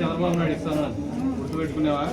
చంద్రబాబు నాయుడు ఇస్తాను. గుర్తుపెట్టుకునేవా?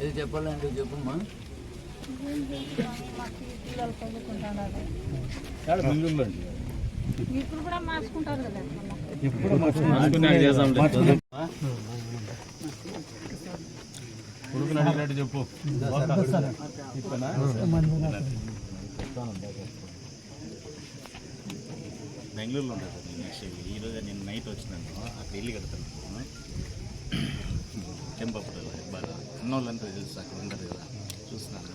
ఏది చెప్పాలంటే చెప్పమ్మా. బెంగళూరులో అండి ఇప్పుడు కూడా మార్చుకుంటారు కదా. అనుకున్నాక చేద్దాం కొడుకుని అడిగినట్టు చెప్పు. ఇస్తానా? బెంగళూరులో ఉంటాను సార్ నేను. యాక్చువల్లీ ఈరోజు నేను నైట్ వచ్చినాను. అక్కడ ఇల్లు కడతాను. చెంపప్పుడు బాగా ఉన్నోళ్ళంతా తెలుసు అక్కడ ఉండదు కదా చూస్తున్నాను?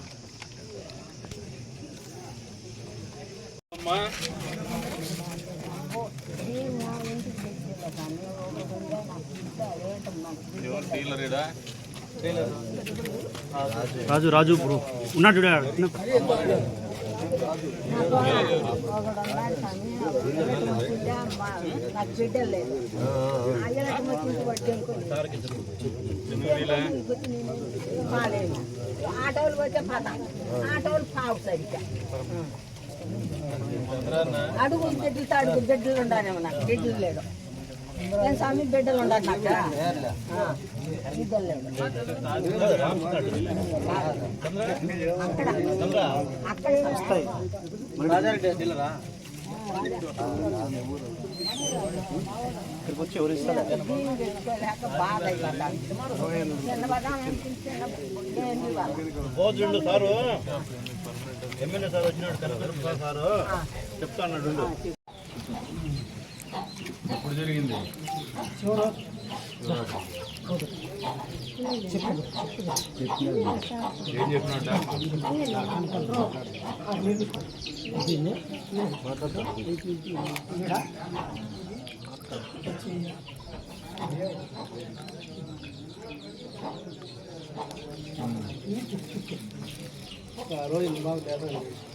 రాజు రాజు బ్రో ఉన్నాడు. నాకు. లేదు అయ్యలకు వచ్చి వడ్డీ ఎందుకు ఆటోలు పోతే పద ఆటోలు పావు సరిగ్గా అడుగు బిడ్డలతో అడుగు బిడ్డలు ఉండాలేమో నాకు. బిడ్డలు లేడు. నేను స్వామి బిడ్డలు ఉండాలి లేడు అక్కడ. అక్కడ. బియ్యం తెచ్చుకోలేక బాధ అయిపోతాను. చిన్న బదాం అనిపించి చిన్న ఏమీ ఇవ్వాలి. పోతుండు సారు ఎమ్మెల్యే సార్ వచ్చినాడు కనకదుర్గ సారు చెప్తా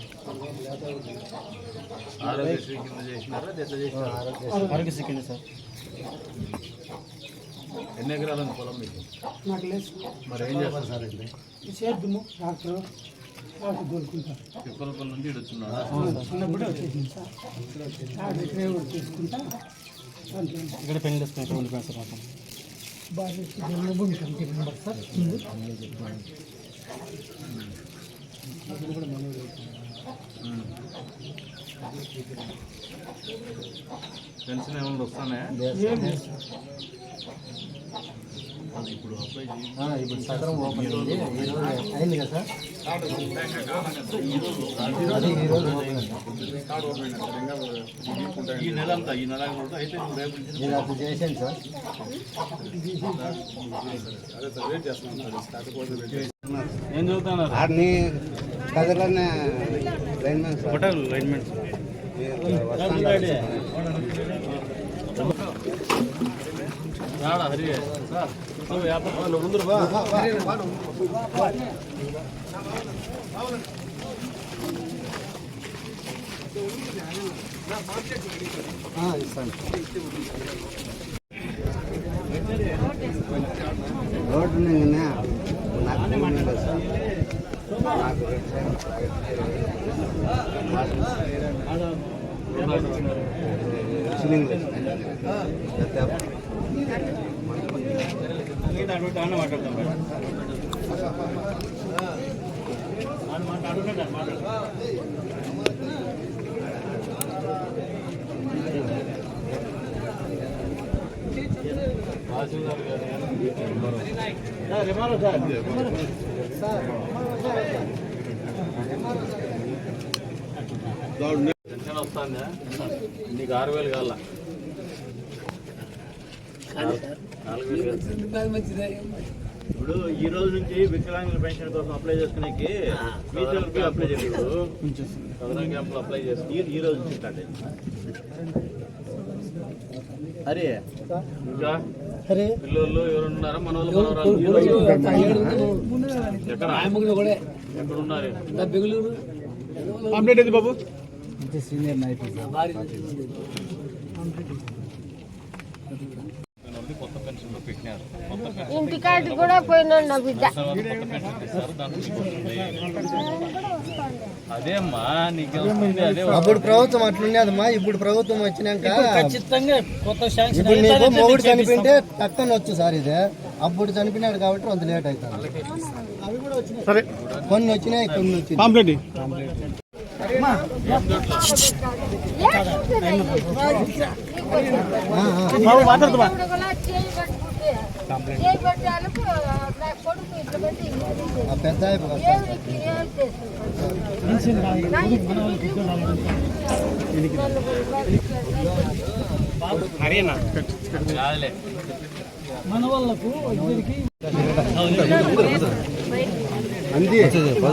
ఆరోగ్యశ్రీ కింద చేసినారా ఎట్లా చేసినారా ఆరోగ్యశ్రీ కింద సార్ ఎన్ని ఎకరాలు పొలం మీకు? నాకు లేదు మరి ఏం చేస్తారు? సార్ చేద్దాము డాక్టర్ డాక్టర్ దొరుకుంటారు తిప్పలపల్లి నుండి ఇటు వచ్చిన్నాడా చిన్నప్పుడే వచ్చేసింది సార్. డాక్టర్ ఇక్కడే కూడా తీసుకుంటా దాంట్లో ఇక్కడ పెళ్ళి ఉండిపోయాను సార్ మాకు కమిటీ మెంబర్ పెన్షన్ ఏమన్నా వస్తానే? ఇప్పుడు అబ్బాయి ఇప్పుడు సదరం ఓపెన్ అయింది. ఈ రోజు అయింది కదా సార్? అది ఈ రోజు ఓపెన్ అయింది. ఈ నెల అంతా ఈ నెల అయితే నేను అప్పుడు చేశాను సార్. ఏం చదువుతున్నారు? ఆడిని కదలనే లైన్మెన్ సార్ హోటల్ లైన్మెంట్ రాడా హరి సార్ వ్యాపారం ముందు ఇస్తాను రోడ్డు నిన్న నాకు భూమి లేదు సార్ నాకు రెండు సెంట్లు. ముస్లింలు. అన్న మాట్లాడతాం అన్న మాట్లాడుతున్నాడు మాట్లాడు తహసీల్దార్ గారు సార్. రిమాలో సార్. పెన్షన్ వస్తుందా? నీకు ఆరు వేలు కాల నాలుగు వేలు కాదు. ఇప్పుడు ఈ రోజు నుంచి వికలాంగుల పెన్షన్ కోసం అప్లై చేసుకునేకి అప్లై చేయకూడదు కరోనా క్యాంపులు అప్లై చేసి ఈ రోజు నుంచి స్టార్ట్ అయింది అరే. ఇంకా అరే. పిల్లలు ఎవరు ఉన్నారా మన వాళ్ళు ఎక్కడ? ఎక్కడ? ఉన్నారు బెంగళూరు. కంప్లీట్ అయింది బాబు? అంటే సీనియర్ పెన్షన్ ఇంటికాడికి కూడా పోయినాడు నా బిడ్డ. అప్పుడు ప్రభుత్వం అట్లుండేదమ్మా ఇప్పుడు ప్రభుత్వం వచ్చినాక ఖచ్చితంగా కొత్త ఇప్పుడు నీకు మొగుడు చనిపోయింటే టక్కన వచ్చు సార్ ఇది. అప్పుడు చనిపోయినాడు కాబట్టి కొంత లేట్ అవుతుంది కొన్ని వచ్చినాయి కొన్ని వచ్చినాయి. పెద్ద అయిపోయి కాదులే మన వాళ్ళకు ఇద్దరికి అంది శివా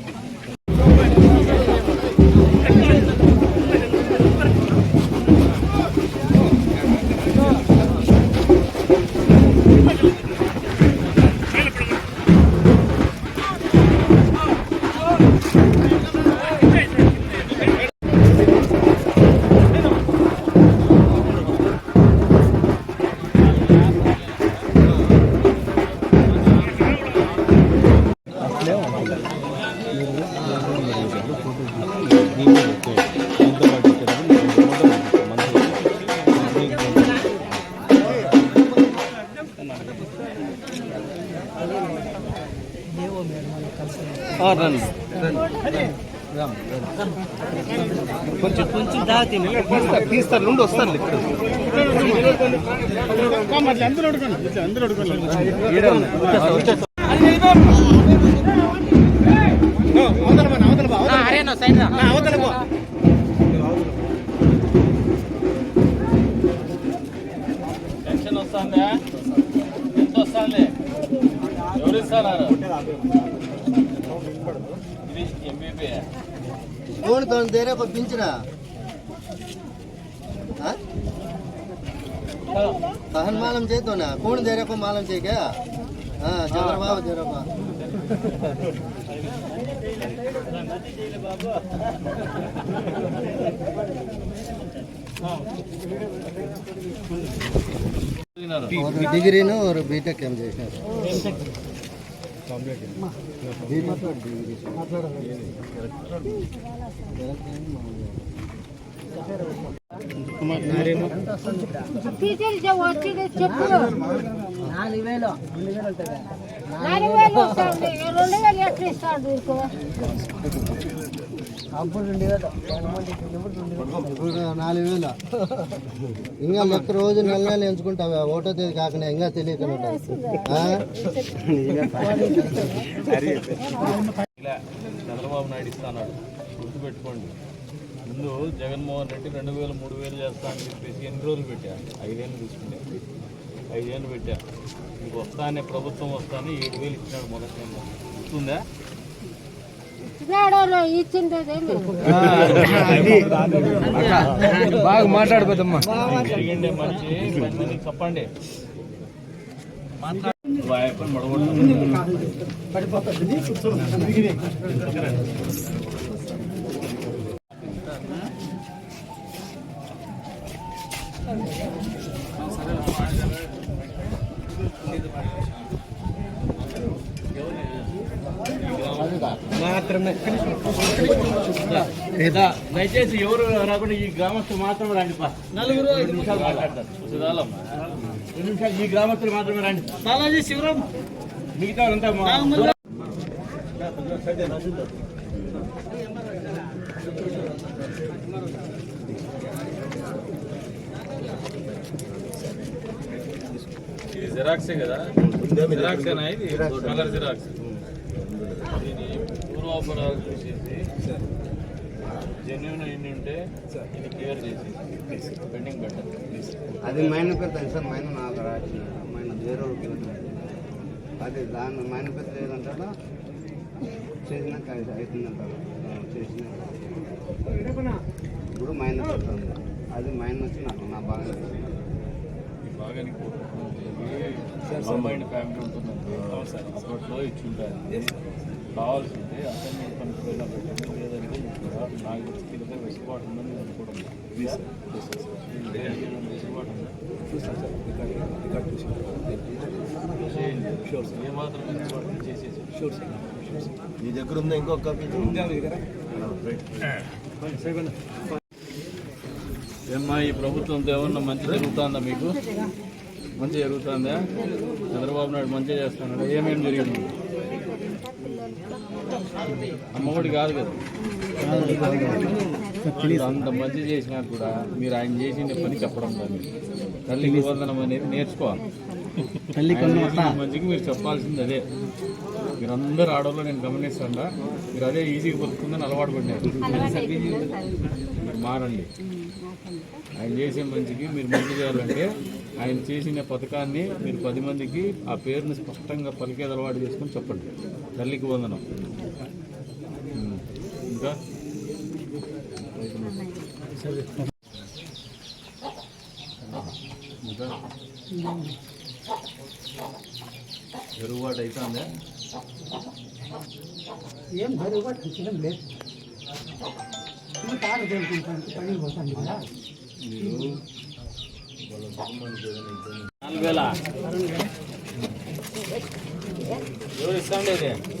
కొంచెం కొంచెం దాతి తీస్తారు నుండి వస్తారు ఇక్కడ అందరూ అడుగుకోండి అందరూ दे रहे को पिंचरा हाँ? कहन मालूम चाहिए तो ना कौन दे रहे को मालूम चाहिए क्या हाँ चंद्रबाबू दे रहे को और डिग्री नो और बीटेक एम చేశారు నాలుగు వేలు నాలుగు వేలు రెండు వేలు ఎట్లా ఇస్తాడు అప్పుడు నాలుగు వేల. ఇంకా ఒక్క రోజు నెల నెల ఎంచుకుంటావా? ఒకటో తేదీ కాకుండా ఇంకా తెలియకుండా చంద్రబాబు నాయుడు ఇస్తాడు గుర్తుపెట్టుకోండి. ముందు జగన్మోహన్ రెడ్డి రెండు వేలు మూడు వేలు చేస్తా అని చెప్పేసి ఎన్ని రోజులు పెట్టా? ఐదేళ్ళు తీసుకుంటే. ఐదేళ్ళు పెట్టా. మీకు వస్తానే ప్రభుత్వం వస్తానే ఏడు వేలు ఇచ్చినాడు మొదటి గుర్తుందా? బాగా మాట్లాడిపోతామ్మా జరిగిండే మంచి మందిని చెప్పండి మడగొట్టాను దయచేసి ఎవరు రాకుండా ఈ గ్రామస్తులు మాత్రం రండి. నలుగురు రెండు నిమిషాలు మాట్లాడతారు రెండు నిమిషాలు ఈ గ్రామస్తులు మాత్రమే రండి. బాలాజీ శివరాం. మిగతా ఇది జిరాక్సే కదా? జిరాక్సేనా ఇది? కలర్ జిరాక్స్ పూర్వాపరాలు చూసేసి జెన్యున్ అయింది ఉంటే ఇది క్లియర్ చేసి పెండింగ్ పెట్టాలి అది మైన పెద్ద సార్ మైన నాకు రాసిన మైన వేరే అది దాని మైన పెద్ద లేదంటారా చేసినాక అది అవుతుందంటారు చేసిన ఇప్పుడు మైన ఉంది అది మైన వచ్చి నాకు నా బాగా బాగా ఫ్యామిలీ ఉంటుందండి అప్పట్లో ఇచ్చి ఉంటారు కావాల్సి ఉంటే అసైన్మెంట్ పనికి వెళ్ళా పెట్టండి లేదంటే ఇక్కడ నాకు దగ్గర వెసులుబాటు ఉందని నేను అనుకోవడం. వెసులుబాటు ఉంది. చేయండి. ఏ మాత్రం వెసులుబాటు ఉందో చేసేసి. నీ దగ్గర ఉందా ఇంకొక కాపీ? ఏమ్మా ఈ ప్రభుత్వంతో ఏమన్నా మంచి జరుగుతుందా మీకు? మంచి జరుగుతుందా? చంద్రబాబు నాయుడు మంచిగా చేస్తున్నాడు. ఏమేమి జరిగింది? అమ్మఒడి కాదు కదా. అంత మంచి చేసినా కూడా మీరు ఆయన చేసిన పని చెప్పడం కాదు తల్లికి వందనం అనేది నేర్చుకోవాలి. చేసిన మంచికి మీరు చెప్పాల్సింది అదే. మీరందరూ ఆడవాళ్ళు నేను గమనిస్తాడా. మీరు అదే ఈజీగా బతుకుందని అలవాటు పడినారు మీరు మారండి. ఆయన చేసే మంచికి మీరు మంచి చేయాలంటే ఆయన చేసిన పథకాన్ని మీరు పది మందికి ఆ పేరుని స్పష్టంగా పలికేది అలవాటు చేసుకొని చెప్పండి. తల్లికి వందనం. ఇంకా ఇంకా ఎరుగుబాటు అవుతుందా ఏం బరువు పట్టించడం లేదు ఈ తాడు తోలుకుంటాను పని పోతాను కదా మీరు వాళ్ళ కుటుంబానికి ఏదైనా ఇబ్బంది నాలుగు వేల ఎవరు ఇస్తాండి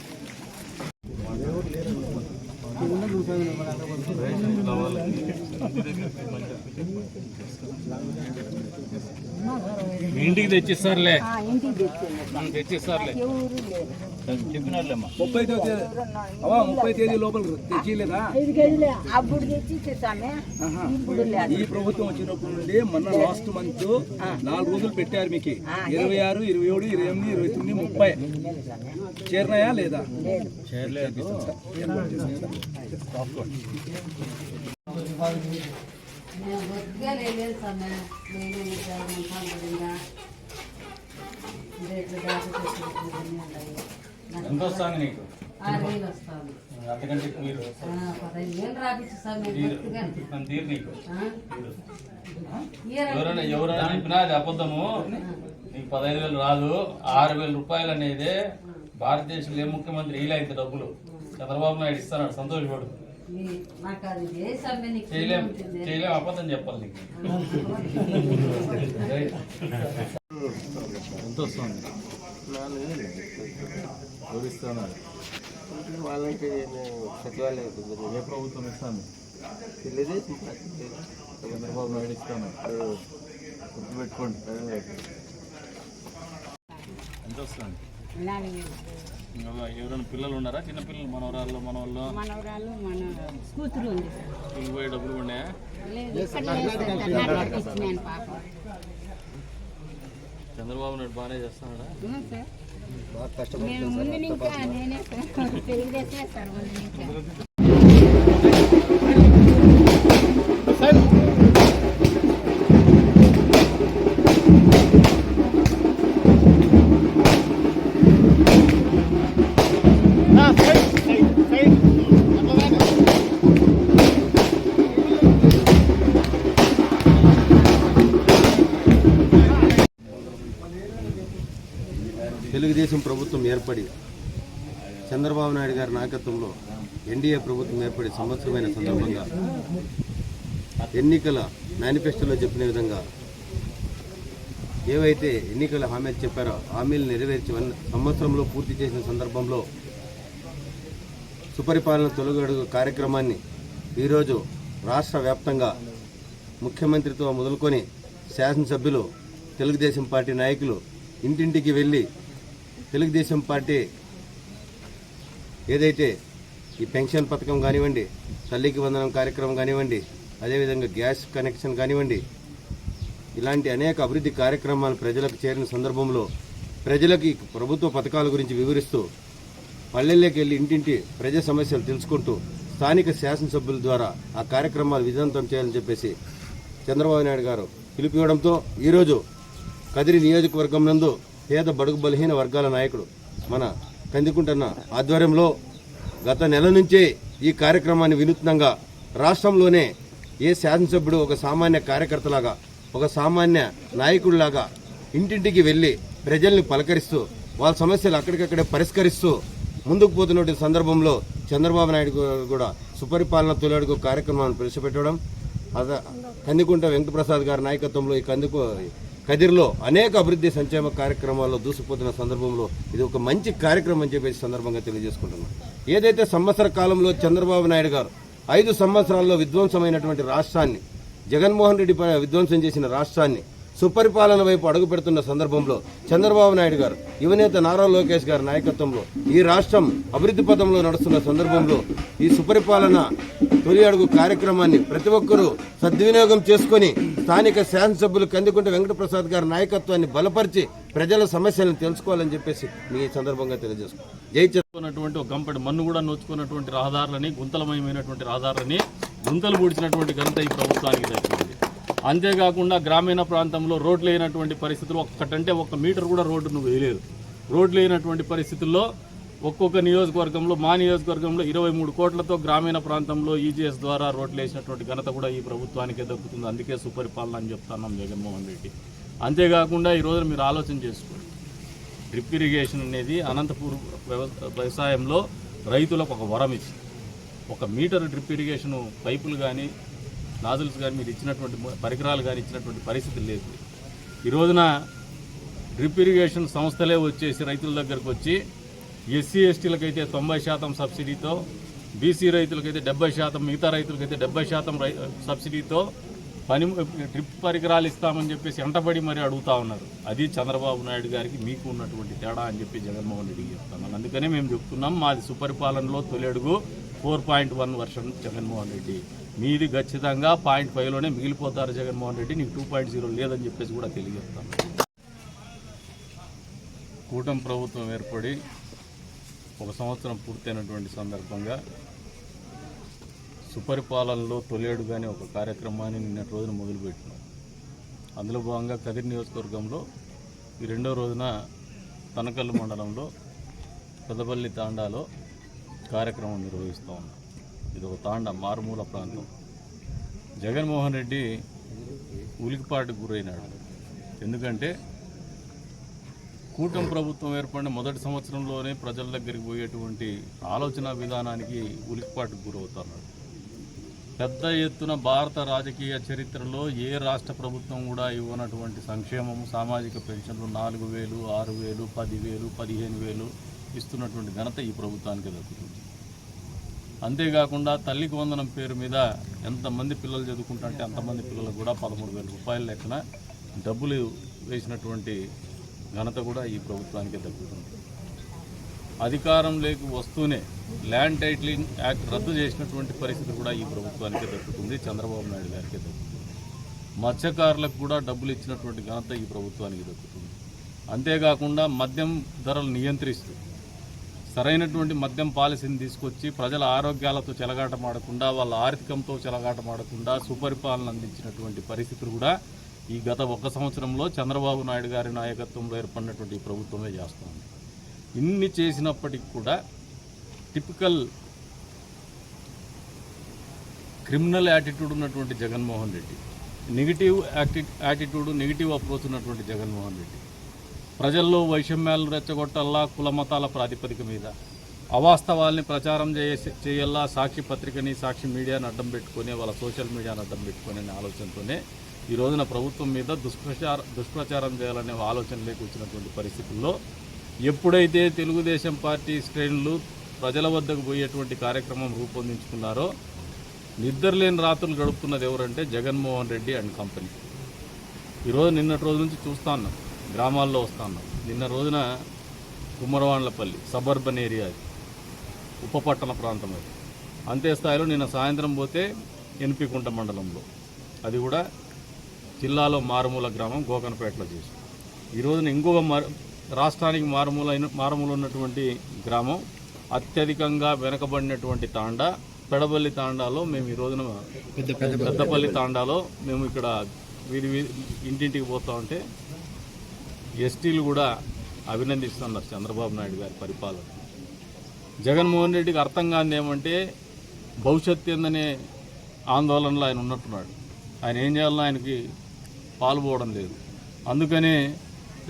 ఇంటికి తెచ్చిస్తారులే. తెచ్చిస్తారులే. ముప్పై తేదీ అవా ముప్పై తేదీ లోపల తెచ్చిలేదా అప్పుడు ఈ ప్రభుత్వం వచ్చినప్పటి నుండి మొన్న లాస్ట్ మంత్ నాలుగు రోజులు పెట్టారు మీకు. ఇరవై ఆరు ఇరవై ఏడు ఇరవై ఎనిమిది ఇరవై తొమ్మిది ముప్పై. చేరినాయా లేదా? బొత్తిగా లేదు నేను రేట్లు ఎంత వస్తుంది నీకు? వస్తుంది అంతకంటే రాపించు తీరు. నీకు. ఎవరైనా ఎవరైనా చెప్పినా అది అబద్ధము. నీకు పదహైదు వేలు రాదు. ఆరు వేల రూపాయలు అనేది భారతదేశంలో ఏ ముఖ్యమంత్రి ఇలా ఇంత డబ్బులు చంద్రబాబు నాయుడు ఇస్తాడు సంతోషపడు. నాకు అది ఏ సమ్మె నీకు చేయలేం. ఉంటుంది. చేయలేం అబద్ధం చెప్పాలి నీకు. ఎంత వస్తుంది? ఎవరు ఇస్తున్నారు ఏ ప్రభుత్వం ఇస్తాను చంద్రబాబు నాయుడు ఇస్తాను గుర్తుపెట్టుకోండి ఎంత వస్తుంది ఎవరైనా పిల్లలు ఉన్నారా? చిన్న పిల్లలు మనవరాళ్ళు మనవాళ్ళు? మనవరాలు మన కూతురు ఉంది స్కూల్ పోయే డబ్బులు ఉన్నాయా? చంద్రబాబు నాయుడు బాగానే చేస్తున్నాడా? ముందు ఇంకా నేనే సార్. తెలుగుదేశమే సార్ ముందు ప్రభుత్వం ఏర్పడి చంద్రబాబు నాయుడు గారి నాయకత్వంలో ఎన్డీఏ ప్రభుత్వం ఏర్పడి సంవత్సరమైన సందర్భంగా ఎన్నికల మేనిఫెస్టోలో చెప్పిన విధంగా ఏవైతే ఎన్నికల హామీలు చెప్పారో హామీలు నెరవేర్చి సంవత్సరంలో పూర్తి చేసిన సందర్భంలో సుపరిపాలన తొలగడుగు కార్యక్రమాన్ని ఈరోజు రాష్ట్ర వ్యాప్తంగా ముఖ్యమంత్రితో మొదలుకొని శాసనసభ్యులు తెలుగుదేశం పార్టీ నాయకులు ఇంటింటికి వెళ్ళి తెలుగుదేశం పార్టీ ఏదైతే ఈ పెన్షన్ పథకం కానివ్వండి తల్లికి వందనం కార్యక్రమం కానివ్వండి అదేవిధంగా గ్యాస్ కనెక్షన్ కానివ్వండి ఇలాంటి అనేక అభివృద్ధి కార్యక్రమాలు ప్రజలకు చేరిన సందర్భంలో ప్రజలకి ప్రభుత్వ పథకాల గురించి వివరిస్తూ పల్లెల్లోకి వెళ్ళి ఇంటింటి ప్రజా సమస్యలు తెలుసుకుంటూ స్థానిక శాసనసభ్యుల ద్వారా ఆ కార్యక్రమాలు విజయవంతం చేయాలని చెప్పేసి చంద్రబాబు నాయుడు గారు పిలిపివ్వడంతో ఈరోజు కదిరి నియోజకవర్గం నందు పేద బడుగు బలహీన వర్గాల నాయకుడు మన కందికుంటన్న ఆధ్వర్యంలో గత నెల నుంచే ఈ కార్యక్రమాన్ని వినూత్నంగా రాష్ట్రంలోనే ఏ శాసనసభ్యుడు ఒక సామాన్య కార్యకర్తలాగా ఒక సామాన్య నాయకుడిలాగా ఇంటింటికి వెళ్ళి ప్రజల్ని పలకరిస్తూ వాళ్ళ సమస్యలు అక్కడికక్కడే పరిష్కరిస్తూ ముందుకు పోతున్న సందర్భంలో చంద్రబాబు నాయుడు కూడా సుపరిపాలన తొలడుగు కార్యక్రమాన్ని ప్రవేశపెట్టడం అద కందికుంట వెంకటప్రసాద్ గారి నాయకత్వంలో ఈ కందుకు కదిర్లో అనేక అభివృద్ధి సంక్షేమ కార్యక్రమాల్లో దూసుకుపోతున్న సందర్భంలో ఇది ఒక మంచి కార్యక్రమం అని చెప్పేసి సందర్భంగా తెలియజేసుకుంటున్నాను ఏదైతే సంవత్సర కాలంలో చంద్రబాబు నాయుడు గారు ఐదు సంవత్సరాల్లో విధ్వంసమైనటువంటి రాష్ట్రాన్ని జగన్మోహన్ రెడ్డి విధ్వంసం చేసిన రాష్ట్రాన్ని సుపరిపాలన వైపు అడుగు పెడుతున్న సందర్భంలో చంద్రబాబు నాయుడు గారు యువనేత నారా లోకేష్ గారి నాయకత్వంలో ఈ రాష్ట్రం అభివృద్ధి పథంలో నడుస్తున్న సందర్భంలో ఈ సుపరిపాలన తొలి అడుగు కార్యక్రమాన్ని ప్రతి ఒక్కరూ సద్వినియోగం చేసుకొని స్థానిక శాసనసభ్యులు కందుకుంట వెంకటప్రసాద్ గారి నాయకత్వాన్ని బలపరిచి ప్రజల సమస్యలను తెలుసుకోవాలని చెప్పేసి మీ సందర్భంగా తెలియజేసుకో జై చేసుకున్నటువంటి ఒక గంపటి మన్ను కూడా నోచుకున్నటువంటి రహదారులని గుంతలమయమైనటువంటి రహదారులని గుంతలు పూడ్చినటువంటి ఘనత ఈ ప్రభుత్వానికి దక్కింది. అంతేకాకుండా గ్రామీణ ప్రాంతంలో రోడ్లు లేనటువంటి పరిస్థితులు ఒక్కటంటే ఒక్క మీటర్ కూడా రోడ్డు నువ్వు వేయలేదు. రోడ్లు లేనటువంటి పరిస్థితుల్లో ఒక్కొక్క నియోజకవర్గంలో మా నియోజకవర్గంలో ఇరవై మూడు కోట్లతో గ్రామీణ ప్రాంతంలో ఈజీఎస్ ద్వారా రోడ్లు వేసినటువంటి ఘనత కూడా ఈ ప్రభుత్వానికే దక్కుతుంది. అందుకే సుపరిపాలన అని చెప్తున్నాం జగన్మోహన్ రెడ్డి. అంతేకాకుండా ఈ రోజు మీరు ఆలోచన చేసుకోండి. డ్రిప్ ఇరిగేషన్ అనేది అనంతపూర్ వ్యవ- వ్యవసాయంలో రైతులకు ఒక వరం ఇచ్చింది. ఒక మీటర్ డ్రిప్ ఇరిగేషన్ పైపులు కానీ నాజుల్స్ కానీ మీరు ఇచ్చినటువంటి పరికరాలు కానీ ఇచ్చినటువంటి పరిస్థితి లేదు. ఈ రోజున డ్రిప్ ఇరిగేషన్ సంస్థలే వచ్చేసి రైతుల దగ్గరకు వచ్చి ఎస్సీ ఎస్టీలకైతే తొంభై శాతం సబ్సిడీతో బీసీ రైతులకైతే డెబ్బై శాతం మిగతా రైతులకైతే డెబ్బై శాతం రై సబ్సిడీతో పని డ్రిప్ పరికరాలు ఇస్తామని చెప్పేసి వెంటబడి మరీ అడుగుతా ఉన్నారు. అది చంద్రబాబు నాయుడు గారికి మీకు ఉన్నటువంటి తేడా అని చెప్పి జగన్మోహన్ రెడ్డి చెప్తున్నాను అందుకనే మేము చెప్తున్నాం మాది సుపరిపాలనలో తొలి అడుగు four point one version Jaganmohan Reddy మీది ఖచ్చితంగా పాయింట్ ఫైవ్లోనే మిగిలిపోతారు జగన్మోహన్ రెడ్డి. నీకు టూ పాయింట్ జీరో లేదని చెప్పేసి కూడా తెలియజేస్తాను కూటమి ప్రభుత్వం ఏర్పడి ఒక సంవత్సరం పూర్తయినటువంటి సందర్భంగా సుపరిపాలనలో తొలేడుగానే ఒక కార్యక్రమాన్ని నిన్నటి రోజున మొదలుపెట్టినాం. అందులో భాగంగా కదిరి నియోజకవర్గంలో ఈ రెండో రోజున తనకల్లు మండలంలో పెదపల్లి తాండాలో కార్యక్రమం నిర్వహిస్తూ ఉన్నాం. ఇది ఒక తాండ మారుమూల ప్రాంతం. జగన్మోహన్ రెడ్డి ఉలికిపాటుకు గురైనాడు. ఎందుకంటే కూటమి ప్రభుత్వం ఏర్పడిన మొదటి సంవత్సరంలోనే ప్రజల దగ్గరికి పోయేటువంటి ఆలోచన విధానానికి ఉలికిపాటుకు గురవుతున్నాడు పెద్ద ఎత్తున భారత రాజకీయ చరిత్రలో ఏ రాష్ట్ర ప్రభుత్వం కూడా ఇవ్వనటువంటి సంక్షేమం సామాజిక పెన్షన్లు నాలుగు వేలు ఆరు వేలు పదివేలు పదిహేను వేలు ఇస్తున్నటువంటి ఘనత ఈ ప్రభుత్వానికి దక్కుతుంది. అంతేకాకుండా తల్లికి వందనం పేరు మీద ఎంతమంది పిల్లలు చదువుకుంటారంటే అంతమంది పిల్లలకు కూడా పదమూడు వేల రూపాయల లెక్కన డబ్బులు వేసినటువంటి ఘనత కూడా ఈ ప్రభుత్వానికి దక్కుతుంది. అధికారంలోకి వస్తూనే ల్యాండ్ టైటిలింగ్ యాక్ట్ రద్దు చేసినటువంటి పరిస్థితి కూడా ఈ ప్రభుత్వానికి దక్కుతుంది చంద్రబాబు నాయుడు గారికి దక్కుతుంది. మత్స్యకారులకు కూడా డబ్బులు ఇచ్చినటువంటి ఘనత ఈ ప్రభుత్వానికి దక్కుతుంది. అంతేకాకుండా మద్యం ధరలు నియంత్రిస్తూ సరైనటువంటి మద్యం పాలసీని తీసుకొచ్చి ప్రజల ఆరోగ్యాలతో చెలగాటమాడకుండా వాళ్ళ ఆర్థికంతో చెలగాటమాడకుండా సుపరిపాలన అందించినటువంటి పరిస్థితులు కూడా ఈ గత ఒక సంవత్సరంలో చంద్రబాబు నాయుడు గారి నాయకత్వంలో ఏర్పడినటువంటి ప్రభుత్వమే చేస్తుంది. ఇన్ని చేసినప్పటికి కూడా టిపికల్ క్రిమినల్ యాటిట్యూడ్ ఉన్నటువంటి జగన్మోహన్ రెడ్డి నెగిటివ్ యాటి యాటిట్యూడ్ నెగిటివ్ అప్రోచ్ ఉన్నటువంటి జగన్మోహన్ రెడ్డి ప్రజల్లో వైషమ్యాలను రెచ్చగొట్టల్లా కుల మతాల ప్రాతిపదిక మీద. అవాస్తవాల్ని ప్రచారం చేసే చేయల్లా సాక్షి పత్రికని సాక్షి మీడియాని అడ్డం పెట్టుకుని వాళ్ళ సోషల్ మీడియాని అడ్డం పెట్టుకుని అనే ఆలోచనతోనే ఈ రోజున ప్రభుత్వం మీద దుష్ప్రచార దుష్ప్రచారం చేయాలనే ఆలోచన లేకొచ్చినటువంటి పరిస్థితుల్లో ఎప్పుడైతే తెలుగుదేశం పార్టీ శ్రేణులు ప్రజల వద్దకు పోయేటువంటి కార్యక్రమం రూపొందించుకున్నారో నిద్రలేని రాత్రులు గడుపుతున్నది ఎవరంటే జగన్మోహన్ రెడ్డి అండ్ కంపెనీ. ఈరోజు నిన్నటి రోజు నుంచి చూస్తా ఉన్నాం. గ్రామాల్లో వస్తా ఉన్నాం. నిన్న రోజున కుమ్మరవాండ్లపల్లి సబర్బన్ ఏరియా అది. ఉపపట్టణ ప్రాంతం అది. అంతే స్థాయిలో నిన్న సాయంత్రం పోతే ఎన్పికుంట మండలంలో. అది కూడా జిల్లాలో మారుమూల గ్రామం గోకనపేటలో చేసి ఈ రోజున ఇంకొక మారు రాష్ట్రానికి మారుమూల మారుమూల ఉన్నటువంటి గ్రామం అత్యధికంగా వెనకబడినటువంటి తాండా పెడబల్లి తాండాలో మేము ఈ రోజున పెద్దపల్లి తాండాలో మేము ఇక్కడ వీధి ఇంటింటికి పోతా ఉంటే ఎస్టీలు కూడా అభినందిస్తున్నారు చంద్రబాబు నాయుడు గారి పరిపాలన. జగన్మోహన్ రెడ్డికి అర్థం కాని ఏమంటే భవిష్యత్తు ఏందనే ఆందోళనలో ఆయన ఉన్నట్టున్నాడు. ఆయన ఏం చేయాలన్నా ఆయనకి పాల్పోవడం లేదు. అందుకనే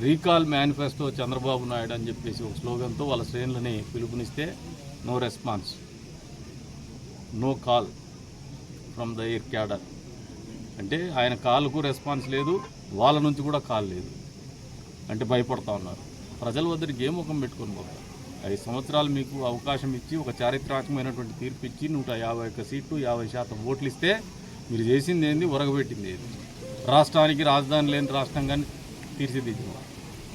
రీకాల్ మేనిఫెస్టో చంద్రబాబు నాయుడు అని చెప్పేసి ఒక స్లోగన్తో వాళ్ళ శ్రేణులని పిలుపునిస్తే no response no call from the air cadre. అంటే ఆయన కాల్కు రెస్పాన్స్ లేదు వాళ్ళ నుంచి కూడా కాల్ లేదు. అంటే భయపడతా ఉన్నారు. ప్రజల వద్దరికి ఏ ముఖం పెట్టుకొని పోతారు ఐదు సంవత్సరాలు మీకు అవకాశం ఇచ్చి ఒక చారిత్రాత్మకమైనటువంటి తీర్పు ఇచ్చి నూట యాభై ఒక్క సీట్లు యాభై శాతం ఓట్లు ఇస్తే మీరు చేసింది ఏంది? ఉరగబెట్టింది ఏది? రాష్ట్రానికి రాజధాని లేని రాష్ట్రంగాని తీర్చిదిద్దిన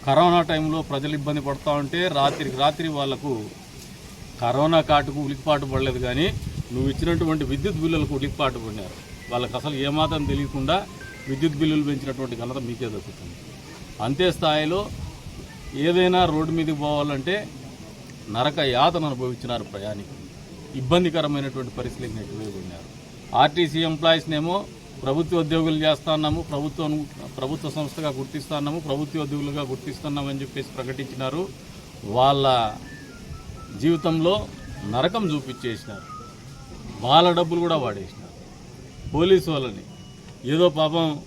కరోనా టైంలో ప్రజలు ఇబ్బంది పడుతూ ఉంటే రాత్రికి రాత్రి వాళ్ళకు కరోనా కాటుకు ఉలికిపాటు పడలేదు కానీ నువ్వు ఇచ్చినటువంటి విద్యుత్ బిల్లులకు ఉలికిపాటు పడినారు. వాళ్ళకి అసలు ఏమాత్రం తెలియకుండా విద్యుత్ బిల్లులు పెంచినటువంటి ఘనత మీకే దక్కుతుంది. అంతే స్థాయిలో ఏదైనా రోడ్డు మీదకి పోవాలంటే నరక యాతన అనుభవించినారు ప్రయాణికులు. ఇబ్బందికరమైనటువంటి పరిస్థితులకు నెట్టివేయబడినారు ఆర్టీసీ ఎంప్లాయీస్నేమో ప్రభుత్వ ఉద్యోగులు చేస్తున్నాము ప్రభుత్వం ప్రభుత్వ సంస్థగా గుర్తిస్తున్నాము ప్రభుత్వ ఉద్యోగులుగా గుర్తిస్తున్నామని చెప్పేసి ప్రకటించినారు. వాళ్ళ జీవితంలో నరకం చూపించేసినారు. వాళ్ళ డబ్బులు కూడా వాడేసినారు. పోలీసు వాళ్ళని. ఏదో పాపం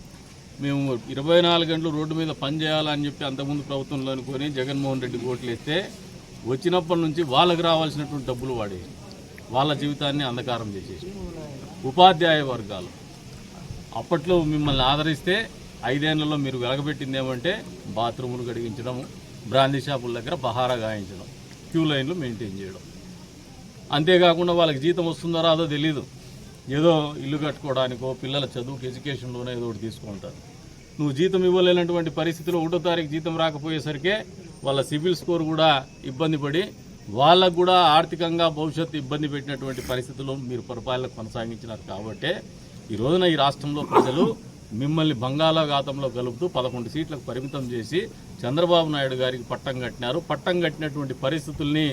మేము ఇరవై నాలుగు గంటలు రోడ్డు మీద పని చేయాలని చెప్పి అంతకుముందు ప్రభుత్వంలో అనుకొని జగన్మోహన్ రెడ్డి ఓట్లు వేస్తే వచ్చినప్పటి నుంచి వాళ్ళకి రావాల్సినటువంటి డబ్బులు వాడేసి వాళ్ళ జీవితాన్ని అంధకారం చేసేసి. ఉపాధ్యాయ వర్గాలు. అప్పట్లో మిమ్మల్ని ఆదరిస్తే ఐదేళ్ళలో మీరు వెలగబెట్టింది ఏమంటే బాత్రూములు కడిగించడము బ్రాందీ షాపుల దగ్గర బహారా గాయించడం క్యూ లైన్లు మెయింటైన్ చేయడం. అంతేకాకుండా వాళ్ళకి జీతం వస్తుందో రాదో తెలీదు. ఏదో ఇల్లు కట్టుకోవడానికో పిల్లల చదువుకి ఎడ్యుకేషన్లోనే ఏదో ఒకటి తీసుకుంటారు. నువ్వు జీతం ఇవ్వలేనటువంటి పరిస్థితిలో ఒకటో తారీఖు జీతం రాకపోయేసరికే వాళ్ళ సిబిల్ స్కోర్ కూడా ఇబ్బంది పడి వాళ్ళకు కూడా ఆర్థికంగా భవిష్యత్తు ఇబ్బంది పెట్టినటువంటి పరిస్థితుల్లో మీరు పరిపాలన కొనసాగించినారు కాబట్టే ఈ రోజున ఈ రాష్ట్రంలో ప్రజలు మిమ్మల్ని బంగాళాఘాతంలో కలుపుతూ పదకొండు సీట్లకు పరిమితం చేసి చంద్రబాబు నాయుడు గారికి పట్టం కట్టినారు. పట్టం కట్టినటువంటి పరిస్థితుల్ని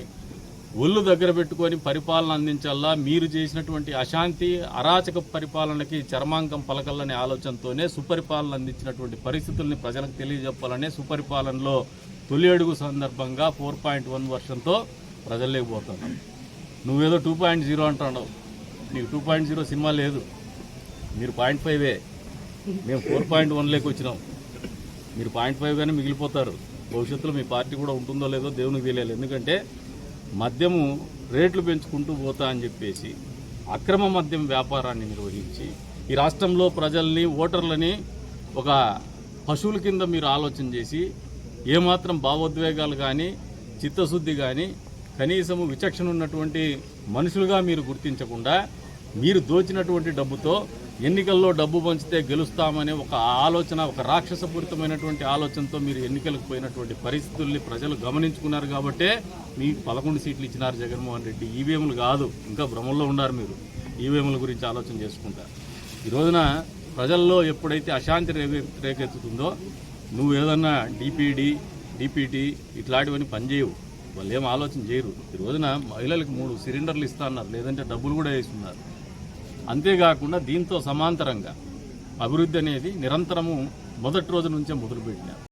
ఒళ్ళు దగ్గర పెట్టుకొని పరిపాలన అందించాలా మీరు చేసినటువంటి అశాంతి అరాచక పరిపాలనకి చర్మాంకం పలకల్లనే ఆలోచనతోనే సుపరిపాలన అందించినటువంటి పరిస్థితుల్ని ప్రజలకు తెలియజెప్పాలనే సుపరిపాలనలో తొలి అడుగు సందర్భంగా ఫోర్ పాయింట్ వన్ వర్షంతో ప్రజల్లోకి పోతున్నాం. నువ్వేదో టూ పాయింట్ జీరో అంటున్నావు. నీకు టూ పాయింట్ జీరో సినిమా లేదు. మీరు పాయింట్ ఫైవే. మేము ఫోర్ పాయింట్ వన్లోకి వచ్చినాం. మీరు పాయింట్ ఫైవ్గానే మిగిలిపోతారు. భవిష్యత్తులో మీ పార్టీ కూడా ఉంటుందో లేదో దేవునికి తెలియాలి. ఎందుకంటే మద్యము రేట్లు పెంచుకుంటూ పోతా అని చెప్పేసి అక్రమ మద్యం వ్యాపారాన్ని నిర్వహించి ఈ రాష్ట్రంలో ప్రజల్ని ఓటర్లని ఒక పశువుల కింద మీరు ఆలోచన చేసి ఏమాత్రం భావోద్వేగాలు కానీ చిత్తశుద్ధి కానీ కనీసము విచక్షణ ఉన్నటువంటి మనుషులుగా మీరు గుర్తించకుండా మీరు దోచినటువంటి డబ్బుతో ఎన్నికల్లో డబ్బు పంచితే గెలుస్తామనే ఒక ఆలోచన ఒక రాక్షసపూరితమైనటువంటి ఆలోచనతో మీరు ఎన్నికలకు పోయినటువంటి పరిస్థితుల్ని ప్రజలు గమనించుకున్నారు కాబట్టే మీకు పదకొండు సీట్లు ఇచ్చినారు జగన్మోహన్ రెడ్డి. ఈవీఎంలు కాదు ఇంకా భ్రమంలో ఉన్నారు మీరు. ఈవీఎంల గురించి ఆలోచన చేసుకుంటారు. ఈ రోజున ప్రజల్లో ఎప్పుడైతే అశాంతి రేగ రేకెత్తుతుందో నువ్వు ఏదన్నా డిపిడి డిపిటి ఇట్లాంటివన్నీ పనిచేయవు వాళ్ళు ఏం ఆలోచన చేయరు. ఈ రోజున మహిళలకు మూడు సిలిండర్లు ఇస్తా అన్నారు. లేదంటే డబ్బులు కూడా వేస్తున్నారు. అంతేకాకుండా దీంతో సమాంతరంగా అభివృద్ధి అనేది నిరంతరము మొదటి రోజు నుంచే మొదలుపెట్టినారు.